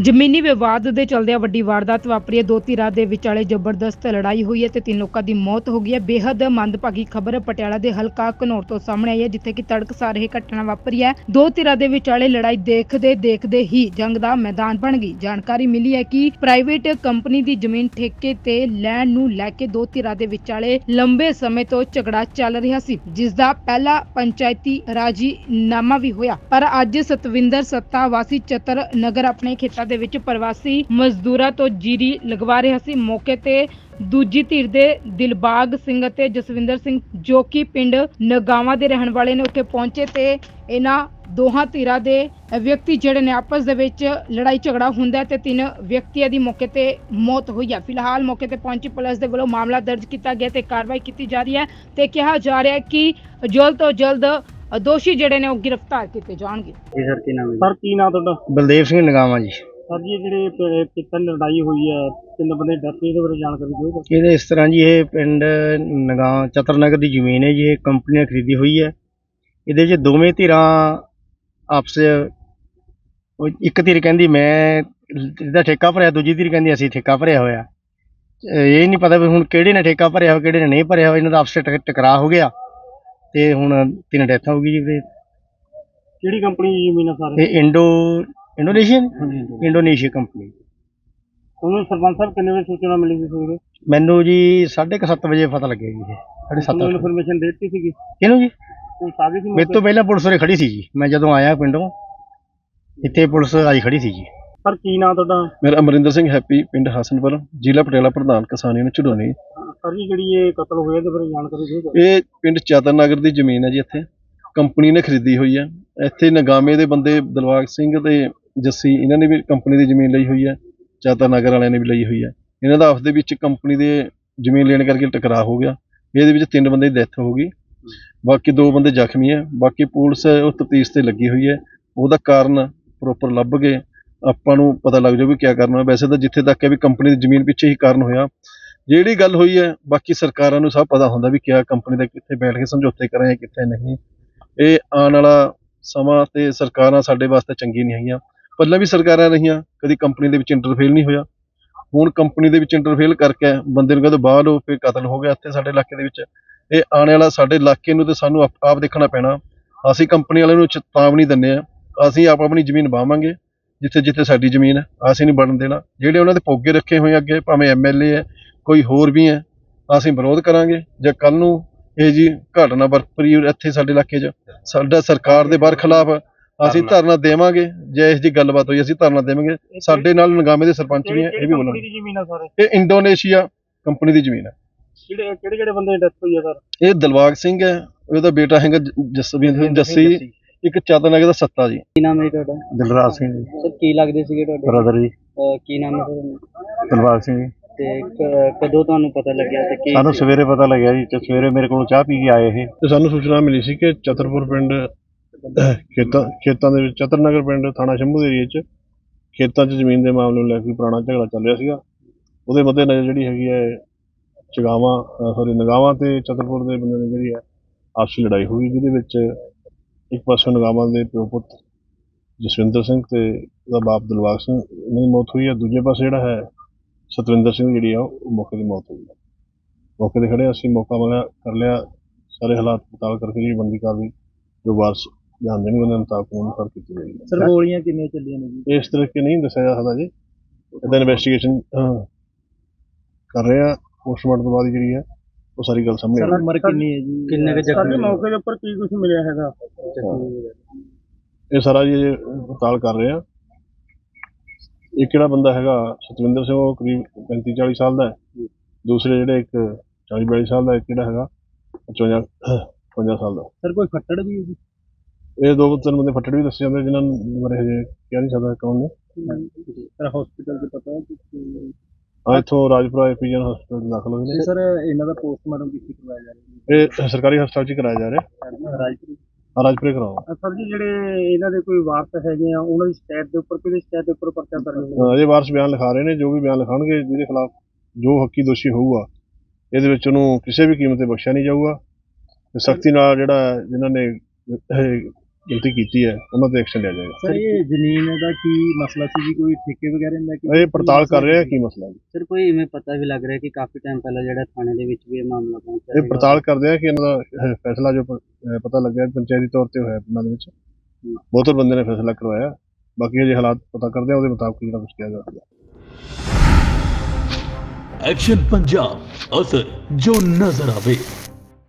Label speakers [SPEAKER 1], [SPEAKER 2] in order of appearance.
[SPEAKER 1] ਜ਼ਮੀਨੀ ਵਿਵਾਦ ਦੇ ਚਲਦਿਆਂ ਵੱਡੀ ਵਾਰਦਾਤ ਵਾਪਰੀ ਹੈ। ਦੋ ਧਿਰਾਂ ਦੇ ਵਿਚਾਲੇ ਜ਼ਬਰਦਸਤ ਲੜਾਈ ਹੋਈ ਹੈ ਤੇ ਤਿੰਨ ਲੋਕਾਂ ਦੀ ਮੌਤ ਹੋ ਗਈ ਹੈ। ਬੇहद ਮੰਦਭਾਗੀ ਖਬਰ ਪਟਿਆਲਾ ਦੇ ਹਲਕਾ ਘਨੌਰ ਤੋਂ ਸਾਹਮਣੇ ਆਈ ਹੈ, ਜਿੱਥੇ ਕਿ ਤੜਕਸਾਰ ਇਹ ਘਟਨਾ ਵਾਪਰੀ ਹੈ। ਦੋ ਧਿਰਾਂ ਦੇ ਵਿਚਾਲੇ ਲੜਾਈ ਦੇਖਦੇ ਦੇਖਦੇ ਹੀ ਜੰਗ ਦਾ ਮੈਦਾਨ ਬਣ ਗਈ। ਜਾਣਕਾਰੀ ਮਿਲੀ ਹੈ ਕਿ ਪ੍ਰਾਈਵੇਟ ਕੰਪਨੀ ਦੀ ਜ਼ਮੀਨ ਠੇਕੇ ਤੇ ਲੈਣ ਨੂੰ ਲੈ ਕੇ ਦੋ ਧਿਰਾਂ ਦੇ ਵਿਚਾਲੇ ਲੰਬੇ ਸਮੇਂ ਤੋਂ ਝਗੜਾ ਚੱਲ ਰਿਹਾ ਸੀ, ਜਿਸ ਦਾ ਪਹਿਲਾ ਪੰਚਾਇਤੀ ਰਾਜੀਨਾਮਾ ਵੀ ਹੋਇਆ। ਪਰ ਅੱਜ ਸਤਵਿੰਦਰ ਸੱਤਾ ਵਾਸੀ ਚਤਰ ਨਗਰ ਆਪਣੇ ਖੇਤਾਂ ਦੇ ਵਿੱਚ ਪ੍ਰਵਾਸੀ ਮਜ਼ਦੂਰਾਂ ਤੋਂ ਜੀਰੀ ਲਗਵਾ ਰਿਹਾ ਸੀ। ਮੌਕੇ ਤੇ ਦੂਜੀ ਧਿਰ ਦੇ ਦਿਲਬਾਗ ਸਿੰਘ ਅਤੇ ਜਸਵਿੰਦਰ ਸਿੰਘ ਜੋ ਕਿ ਪਿੰਡ ਨਗਾਵਾਂ ਦੇ ਰਹਿਣ ਵਾਲੇ ਨੇ ਉੱਥੇ ਪਹੁੰਚੇ ਤੇ ਇਹਨਾਂ ਦੋਹਾਂ ਧਿਰਾਂ ਦੇ ਵਿਅਕਤੀ ਜਿਹੜੇ ਨੇ ਆਪਸ ਦੇ ਵਿੱਚ ਲੜਾਈ ਝਗੜਾ ਹੁੰਦਾ ਤੇ ਤਿੰਨ ਵਿਅਕਤੀਆਂ ਦੀ ਮੌਕੇ ਤੇ ਮੌਤ ਹੋਈ ਹੈ ਫਿਲਹਾਲ ਮੌਕੇ ਤੇ ਪਹੁੰਚੀ ਪੁਲਿਸ ਦੇ ਵੱਲੋਂ ਮਾਮਲਾ ਦਰਜ ਕੀਤਾ ਗਿਆ ਤੇ ਕਾਰਵਾਈ ਕੀਤੀ ਜਾ ਰਹੀ ਹੈ ਤੇ ਕਿਹਾ ਜਾ ਰਿਹਾ ਹੈ ਕਿ ਜਲਦ ਤੋਂ ਜਲਦ ਦੋਸ਼ੀ ਜਿਹੜੇ ਨੇ ਉਹ ਗ੍ਰਿਫਤਾਰ ਕੀਤੇ ਜਾਣਗੇ।
[SPEAKER 2] ਜੀ ਸਰ ਕੀ ਨਾਮ ਹੈ
[SPEAKER 3] ਸਰ ਕੀ ਨਾਮ ਤੁਹਾਡਾ?
[SPEAKER 2] ਬਲਦੇਵ ਸਿੰਘ ਨਗਾਵਾ ਜੀ।
[SPEAKER 3] ਸਰ ਜੀ ਜਿਹੜੇ ਪ- ਪਿੱਤਲ ਲੜਾਈ ਹੋਈ ਹੈ ਤਿੰਨ ਬੰਦੇ ਡੈਥ ਇਹਦੇ ਬਾਰੇ ਜਾਣਕਾਰੀ ਦਿਓ
[SPEAKER 2] ਇਹਦੇ ਇਸ ਤਰ੍ਹਾਂ ਜੀ ਇਹ ਪਿੰਡ ਨਗਾ ਚਤਰਨਗਰ ਦੀ ਜ਼ਮੀਨ ਹੈ ਜੀ ਇਹ ਕੰਪਨੀ ਨੇ ਖਰੀਦੀ ਹੋਈ ਹੈ। ਇਹਦੇ 'ਚ ਦੋਵੇਂ ਧਿਰਾਂ ਆਪਸ ਉਹ ਇੱਕ ਧਿਰ ਕਹਿੰਦੀ ਮੈਂ ਇਹਦਾ ਠੇਕਾ ਭਰਿਆ ਦੂਜੀ ਧਿਰ ਕਹਿੰਦੀ ਅਸੀਂ ਠੇਕਾ ਭਰਿਆ ਹੋਇਆ ਅਹ ਇਹ ਨਹੀਂ ਪਤਾ ਵੀ ਹੁਣ ਕਿਹੜੇ ਨੇ ਠੇਕਾ ਭਰਿਆ ਹੋਇਆ ਕਿਹੜੇ ਨੇ ਨਹੀਂ ਭਰਿਆ ਹੋਇਆ ਇਹਨਾਂ ਦਾ ਆਪਸ 'ਚ ਟਕ- ਟਕਰਾਅ ਹੋ ਗਿਆ ਤੇ ਹੁਣ ਤਿੰਨ ਡੈਥਾਂ ਹੋ ਗਈ ਜੀ ਵੀਰੇ।
[SPEAKER 3] ਕਿਹੜੀ ਕੰਪਨੀ ਦੀ ਜ਼ਮੀਨ ਹੈ ਸਰ?
[SPEAKER 2] ਇਹ ਇੰਡੋ ਇੰਡੋਨੇਸ਼ੀਅਨ ਇੰਡੋਨੇਸ਼ੀਆ ਕੰਪਨੀ
[SPEAKER 3] ਤੁਹਾਨੂੰ ਸਰਪੰਚ ਸਾਹਿਬ ਕਿੰਨੇ ਵਜੇ ਸੂਚਨਾ ਮਿਲੀ ਸੀ ਸਵੇਰੇ
[SPEAKER 2] ਮੈਨੂੰ ਜੀ 7:30 ਵਜੇ ਪਤਾ ਲੱਗਿਆ ਜੀ ਇਹ। ਸਾਢੇ ਸੱਤ
[SPEAKER 3] ਤੁਹਾਨੂੰ
[SPEAKER 2] ਅੱਠ
[SPEAKER 3] ਇਨਫੋਰਮੇਸ਼ਨ ਦੇ ਦਿੱਤੀ ਸੀਗੀ?
[SPEAKER 2] ਕਿਹਨੂੰ ਜੀ?
[SPEAKER 3] ਉਹ ਸਾਗੇ ਸੀ
[SPEAKER 2] ਮੇਰੇ ਤੋਂ ਪਹਿਲਾਂ ਪੁਲਿਸ ਉਰੇ ਖੜੀ ਸੀ ਜੀ। ਮੈਂ ਜਦੋਂ ਆਇਆ ਪਿੰਡੋਂ ਇੱਥੇ ਪੁਲਿਸ ਆਈ ਖੜੀ ਸੀ ਜੀ।
[SPEAKER 3] ਸਰ ਕੀ ਨਾਮ ਤੁਹਾਡਾ?
[SPEAKER 4] ਮੇਰਾ ਅਮਰਿੰਦਰ ਸਿੰਘ ਹੈਪੀ ਪਿੰਡ ਹਸਨਪੁਰ ਜ਼ਿਲ੍ਹਾ ਪਟਿਆਲਾ ਪ੍ਰਧਾਨ ਕਿਸਾਨ ਯੂਨੀਅਨ ਝੁਡੋਨੀ
[SPEAKER 3] ਸਰ ਜੀ ਜਿਹੜੀ ਇਹ ਕਤਲ ਹੋਇਆ ਇਹਦੇ ਬਾਰੇ ਜਾਣਕਾਰੀ ਦਿਓ
[SPEAKER 4] ਇਹ ਪਿੰਡ ਚਾਤਰਨਗਰ ਦੀ ਜ਼ਮੀਨ ਹੈ ਜੀ ਇੱਥੇ। ਕੰਪਨੀ ਨੇ ਖਰੀਦੀ ਹੋਈ ਹੈ। ਇੱਥੇ ਨਗਾਮੇ ਦੇ ਬੰਦੇ ਦਿਲਵਾਗ ਸਿੰਘ ਤੇ ਜੱਸੀ, ਇਹਨਾਂ ਨੇ ਵੀ ਕੰਪਨੀ ਦੀ ਜ਼ਮੀਨ ਲਈ ਹੋਈ ਹੈ ਚਾਤਰਨਗਰ ਵਾਲਿਆਂ ਨੇ ਵੀ ਲਈ ਹੋਈ ਹੈ। ਇਹਨਾਂ ਦਾ ਆਪਸ ਦੇ ਵਿੱਚ ਕੰਪਨੀ ਦੇ ਜ਼ਮੀਨ ਲੈਣ ਕਰਕੇ ਟਕਰਾਅ ਹੋ ਗਿਆ। ਇਹਦੇ ਵਿੱਚ ਤਿੰਨ ਬੰਦੇ ਦੀ ਡੈਥ ਹੋ ਗਈ। ਬਾਕੀ ਦੋ ਬੰਦੇ ਜ਼ਖਮੀ ਹੈ। ਬਾਕੀ ਪੁਲਿਸ ਉਹ ਤਫਤੀਸ਼ ਤੇ ਲੱਗੀ ਹੋਈ ਹੈ। ਉਹਦਾ ਕਾਰਨ ਪ੍ਰੋਪਰ ਲੱਭ ਕੇ ਆਪਾਂ ਨੂੰ ਪਤਾ ਲੱਗ ਜਾਊ ਵੀ ਕੀ ਕਰਨਾ ਵੈਸੇ ਤਾਂ ਜਿੱਥੇ ਤੱਕ ਹੈ ਵੀ ਕੰਪਨੀ ਦੀ ਜ਼ਮੀਨ ਪਿੱਛੇ ਹੀ ਕਾਰਨ ਹੋਇਆ। ਜਿਹੜੀ ਗੱਲ ਹੋਈ ਹੈ, ਬਾਕੀ ਸਰਕਾਰਾਂ ਨੂੰ ਸਭ ਪਤਾ ਹੁੰਦਾ ਵੀ ਕਿਆ ਕੰਪਨੀ ਦਾ ਕਿੱਥੇ ਬੈਠ ਕੇ ਸਮਝੌਤੇ ਕਰਾਂ ਕਿੱਥੇ ਨਹੀਂ। ਇਹ ਆਉਣ ਵਾਲਾ ਸਮਾਂ ਤੇ ਸਰਕਾਰਾਂ ਸਾਡੇ ਵਾਸਤੇ ਚੰਗੀ ਨਹੀਂ ਹੈਗੀਆਂ। ਪਹਿਲਾਂ ਵੀ ਸਰਕਾਰਾਂ ਰਹੀਆਂ, ਕਦੀ ਕੰਪਨੀ ਦੇ ਵਿੱਚ ਇੰਟਰਫੇਲ ਨਹੀਂ ਹੋਇਆ। ਹੁਣ ਕੰਪਨੀ ਦੇ ਵਿੱਚ ਇੰਟਰਫੇਲ ਕਰਕੇ ਬੰਦੇ ਨੂੰ ਕਹਿੰਦੇ ਬਾਹਰ ਹੋ ਫਿਰ ਕਤਲ ਹੋ ਗਿਆ ਇੱਥੇ ਸਾਡੇ ਇਲਾਕੇ ਦੇ ਵਿੱਚ। ਇਹ ਆਉਣ ਵਾਲਾ ਸਾਡੇ ਇਲਾਕੇ ਨੂੰ ਤੇ ਸਾਨੂੰ ਆਪ ਆਪ ਦੇਖਣਾ ਪੈਣਾ। ਅਸੀਂ ਕੰਪਨੀ ਵਾਲਿਆਂ ਨੂੰ ਚੇਤਾਵਨੀ ਦਿੰਦੇ ਆ ਅਸੀਂ ਆਪ ਆਪਣੀ ਜ਼ਮੀਨ ਵਾਵਾਂਗੇ ਜਿੱਥੇ ਜਿੱਥੇ ਸਾਡੀ ਜ਼ਮੀਨ ਹੈ। ਅਸੀਂ ਨਹੀਂ ਬਣਨ ਦੇਣਾ। ਜਿਹੜੇ ਉਹਨਾਂ ਦੇ ਪੋਗੇ ਰੱਖੇ ਹੋਏ ਅੱਗੇ, ਭਾਵੇਂ ਐਮਐਲਏ ਹੈ, ਕੋਈ ਹੋਰ ਵੀ ਹੈ, ਅਸੀਂ ਵਿਰੋਧ ਕਰਾਂਗੇ। ਜੇ ਕੱਲ ਨੂੰ ਇਹ ਜੀ ਘਟਨਾ ਵਾਪਰੀ ਇੱਥੇ ਸਾਡੇ ਇਲਾਕੇ 'ਚ, ਸਾਡਾ ਸਰਕਾਰ ਦੇ ਬਾਰ ਖਿਲਾਫ ਅਸੀਂ ਧਰਨਾ। ਦੇਵਾਂਗੇ ਜੇ ਇਸ ਜੀ ਗੱਲਬਾਤ ਹੋਈ ਅਸੀਂ ਧਰਨਾ ਦੇਵਾਂਗੇ। ਸਾਡੇ ਨਾਲ ਨਗਾਮੇ ਦੇ ਸਰਪੰਚ ਵੀ ਹੈ ਇਹ ਵੀ ਬੋਲਣਗੇ
[SPEAKER 3] ਦੀ ਜ਼ਮੀਨ ਹੈ ਸਰ?
[SPEAKER 4] ਇਹ ਇੰਡੋਨੇਸ਼ੀਆ ਕੰਪਨੀ ਦੀ ਜ਼ਮੀਨ ਹੈ
[SPEAKER 3] ਕਿਹੜੇ ਕਿਹੜੇ ਕਿਹੜੇ ਬੰਦੇ ਦੀ ਡੈਥ ਹੋਈ ਹੈ ਸਰ?
[SPEAKER 4] ਇਹ ਦਿਲਵਾਗ ਸਿੰਘ ਹੈ ਉਹਦਾ ਬੇਟਾ ਹੈਗਾ ਜਸਵੀਰ ਸਿੰਘ ਜੱਸੀ ਇੱਕ ਚਾਤਰਨਗਰ ਦਾ ਸੱਤਾ ਜੀ।
[SPEAKER 2] ਕੀ ਨਾਮ ਹੈ ਤੁਹਾਡਾ?
[SPEAKER 4] ਦਿਲਰਾਜ ਸਿੰਘ ਜੀ।
[SPEAKER 2] ਸਰ ਕੀ ਲੱਗਦੇ ਸੀਗੇ ਤੁਹਾਡੇ?
[SPEAKER 4] ਬ੍ਰਦਰ ਜੀ।
[SPEAKER 2] ਕੀ ਨਾਮ ਹੈ ਸਰ
[SPEAKER 4] ਦਿਲਬਾਗ ਸਿੰਘ ਜੀ।
[SPEAKER 2] ਤੇ ਕਦੋਂ ਤੁਹਾਨੂੰ ਪਤਾ ਲੱਗਿਆ ਤੇ ਕੀ
[SPEAKER 4] ਸਾਨੂੰ ਸਵੇਰੇ ਪਤਾ ਲੱਗਿਆ ਜੀ ਤੇ ਸਵੇਰੇ ਮੇਰੇ ਕੋਲ ਚਾਹ ਪੀ ਕੇ ਆਏ ਇਹ। ਤੇ ਸਾਨੂੰ ਸੂਚਨਾ ਮਿਲੀ ਸੀ ਕਿ ਚਤਰਪੁਰ ਪਿੰਡ ਖੇਤਾਂ ਖੇਤਾਂ ਦੇ ਵਿੱਚ ਚਤਰਨਗਰ ਪਿੰਡ ਥਾਣਾ ਸ਼ੰਭੂ ਦੇ ਏਰੀਏ 'ਚ ਖੇਤਾਂ 'ਚ ਜ਼ਮੀਨ ਦੇ ਮਾਮਲੇ ਨੂੰ ਲੈ ਕੇ ਪੁਰਾਣਾ ਝਗੜਾ ਚੱਲ ਰਿਹਾ ਸੀਗਾ। ਉਹਦੇ ਮੱਦੇ ਨਜ਼ਰ ਜਿਹੜੀ ਹੈਗੀ ਹੈ, ਚਗਾਵਾਂ ਸੌਰੀ ਨਗਾਵਾਂ ਤੇ ਚਤਰਪੁਰ ਦੇ ਬੰਦੇ ਨੇ ਜਿਹੜੀ ਹੈ, ਆਪਸੀ ਲੜਾਈ ਹੋਈ, ਜਿਹਦੇ ਵਿੱਚ ਇੱਕ ਪਾਸੇ ਨਗਾਵਾਂ ਦੇ ਪਿਓ ਪੁੱਤ ਜਸਵਿੰਦਰ ਸਿੰਘ ਤੇ ਉਹਦਾ ਬਾਪ ਦਿਲਵਾਗ ਸਿੰਘ ਦੀ ਮੌਤ ਹੋਈ ਹੈ। ਦੂਜੇ ਪਾਸੇ ਜਿਹੜਾ ਹੈ, ਸਤਵਿੰਦਰ ਸਿੰਘ ਜਿਹੜੀ ਆ, ਉਹ ਮੌਕੇ ਦੀ ਮੌਤ ਹੋ ਗਈ। ਮੌਕੇ ਤੇ ਖੜੇ ਅਸੀਂ ਮੌਕਾ ਮਿਲਿਆ, ਕਰ ਲਿਆ। ਸਾਰੇ ਹਾਲਾਤ ਪਤਾਲ ਕਰਕੇ ਜਿਹੜੀ ਬੰਦੀ ਕਾਰਵਾਈ, ਜੋ ਵਾਰਸ ਬਿਆਨ ਦੇਣਗੇ ਉਹਨਾਂ ਮੁਤਾਬਕ ਉਹਨੂੰ ਕਰ ਕੀਤੀ ਜਾਏਗੀ
[SPEAKER 3] ਸਰ ਗੋਲੀਆਂ ਕਿੰਨੀਆਂ ਚੱਲੀਆਂ ਨੇ ਜੀ?
[SPEAKER 4] ਇਸ ਤਰੀਕੇ ਨਹੀਂ ਦੱਸਿਆ ਜਾ ਸਕਦਾ ਜੀ। ਇਹਦਾ ਇਨਵੈਸਟੀਗੇਸ਼ਨ ਕਰ ਰਹੇ ਆ। ਪੋਸਟਮਾਰਟਮ ਤੋਂ ਬਾਅਦ ਜਿਹੜੀ ਹੈ ਉਹ ਸਾਰੀ ਗੱਲ ਸਾਹਮਣੇ ਆਏਗੀ
[SPEAKER 3] ਉਮਰ ਕਿੰਨੀ ਹੈ ਜੀ?
[SPEAKER 2] ਕਿੰਨੇ ਕੁ ਜ਼ਖਮੀ
[SPEAKER 3] ਸਾਡੇ ਮੌਕੇ ਦੇ ਉੱਪਰ ਕੀ ਕੁਝ ਮਿਲਿਆ ਹੈਗਾ?
[SPEAKER 4] ਇਹ ਸਾਰਾ ਜੀ ਇਹ ਪੜਤਾਲ ਕਰ ਰਹੇ ਆ। ਇੱਕ ਜਿਹੜਾ ਬੰਦਾ ਹੈਗਾ? ਸਤਵਿੰਦਰ ਸਿੰਘ ਉਹ ਕਰੀਬ 35 40 ਸਾਲ ਦਾ ਹੈ। ਦੂਸਰੇ ਜਿਹੜੇ ਇੱਕ 40 42 ਸਾਲ ਦਾ ਇੱਕ ਜਿਹੜਾ ਹੈਗਾ? 55 55 ਸਾਲ ਦਾ।
[SPEAKER 3] ਸਰ ਕੋਈ ਫੱਟੜ ਵੀ ਹੈ ਜੀ?
[SPEAKER 4] ਇਹ ਦੋ ਤਿੰਨ ਬੰਦੇ ਫੱਟੜ ਵੀ ਦੱਸੇ ਜਾਂਦੇ ਜਿਨ੍ਹਾਂ ਨੂੰ ਬਾਰੇ ਹਜੇ ਕਹਿ ਨਹੀਂ ਸਕਦਾ ਕੌਣ ਨੇ।
[SPEAKER 3] ਸਰ ਹਸਪੀਟਲ ਦੇ ਪਤਾ ਹੈ ਕਿ
[SPEAKER 4] ਆ ਇੱਥੋਂ ਰਾਜਪੁਰਾ ਐਪੀਜਨ ਹਸਪਤਾਲ ਦਾਖਲ ਹੋਏ ਨੇ।
[SPEAKER 3] ਸਰ ਇਹਨਾਂ ਦਾ ਪੋਸਟਮਾਰਟਮ ਕਿੱਥੇ ਕਰਵਾਇਆ ਜਾ ਰਿਹਾ?
[SPEAKER 4] ਇਹ ਸਰਕਾਰੀ ਹਸਪਤਾਲ 'ਚ ਹੀ ਕਰਾਇਆ ਜਾ ਰਿਹਾ।
[SPEAKER 3] ਹੈ ਰਾਜਪੁਰ।
[SPEAKER 4] ਰਾਜਪੁਰੇ ਕਰਾਓ।
[SPEAKER 3] ਸਰ ਜੀ ਜਿਹੜੇ ਇਹਨਾਂ ਦੇ ਕੋਈ ਵਾਰਸ ਹੈਗੇ ਆ ਉਹਨਾਂ ਦੀ ਸ਼ਿਕਾਇਤ ਦੇ ਉੱਪਰ ਕਿਹਦੀ ਸ਼ਿਕਾਇਤ ਦੇ ਉੱਪਰ ਪਰਚਾ ਹੋਇਆ?
[SPEAKER 4] ਅਜੇ ਵਾਰਸ ਬਿਆਨ ਲਿਖਾ ਰਹੇ ਨੇ ਜੋ ਵੀ ਬਿਆਨ ਲਿਖਾਉਣਗੇ ਜਿਹਦੇ ਖਿਲਾਫ ਜੋ ਹੱਕੀ ਦੋਸ਼ੀ ਹੋਊਗਾ ਇਹਦੇ ਵਿੱਚ ਉਹਨੂੰ ਕਿਸੇ ਵੀ ਕੀਮਤ ਤੇ ਬਖਸ਼ਿਆ ਨਹੀਂ ਜਾਊਗਾ। ਸਖਤੀ ਨਾਲ ਜਿਹੜਾ ਜਿਨ੍ਹਾਂ ਨੇ
[SPEAKER 5] ਗਲਤੀ ਕੀਤੀ ਹੈ ਉਹਨਾਂ ਤੇ ਐਕਸ਼ਨ ਲਿਆ ਜਾਏਗਾ।
[SPEAKER 6] ਸਰ ਇਹ ਜ਼ਮੀਨ ਦਾ ਕੀ ਮਸਲਾ ਸੀ ਜੀ? ਕੋਈ ਠੇਕੇ ਵਗੈਰਾ ਦਾ ਕਿ
[SPEAKER 5] ਇਹ ਪੜਤਾਲ ਕਰ ਰਹੇ ਆ ਕੀ ਮਸਲਾ ਹੈ
[SPEAKER 6] ਸਰ ਕੋਈ ਇਵੇਂ ਪਤਾ ਵੀ ਲੱਗ ਰਿਹਾ ਕਿ ਕਾਫੀ ਟਾਈਮ ਪਹਿਲਾਂ ਜਿਹੜਾ ਥਾਣੇ ਦੇ ਵਿੱਚ ਵੀ ਇਹ ਮਾਮਲਾ ਪਹੁੰਚਿਆ
[SPEAKER 5] ਇਹ ਪੜਤਾਲ ਕਰਦੇ ਆ ਕਿ ਇਹਨਾਂ ਦਾ ਫੈਸਲਾ ਜੋ ਪਤਾ ਲੱਗਿਆ ਪੰਚਾਇਤੀ ਤੌਰ ਤੇ ਹੋਇਆ ਪਿੰਡਾਂ ਦੇ ਵਿੱਚ। ਬਹੁਤਰ ਬੰਦੇ ਨੇ ਫੈਸਲਾ ਕਰਵਾਇਆ। ਬਾਕੀ ਜੇ ਹਾਲਾਤ ਪਤਾ ਕਰਦੇ ਆ ਉਹਦੇ ਮੁਤਾਬਕ ਜਿਹੜਾ ਕੁਝ ਕਿਹਾ ਜਾਵੇਗਾ
[SPEAKER 7] ਐਕਸ਼ਨ ਪੰਜਾਬ ਅਸਰ ਜੋ ਨਜ਼ਰ ਆਵੇ।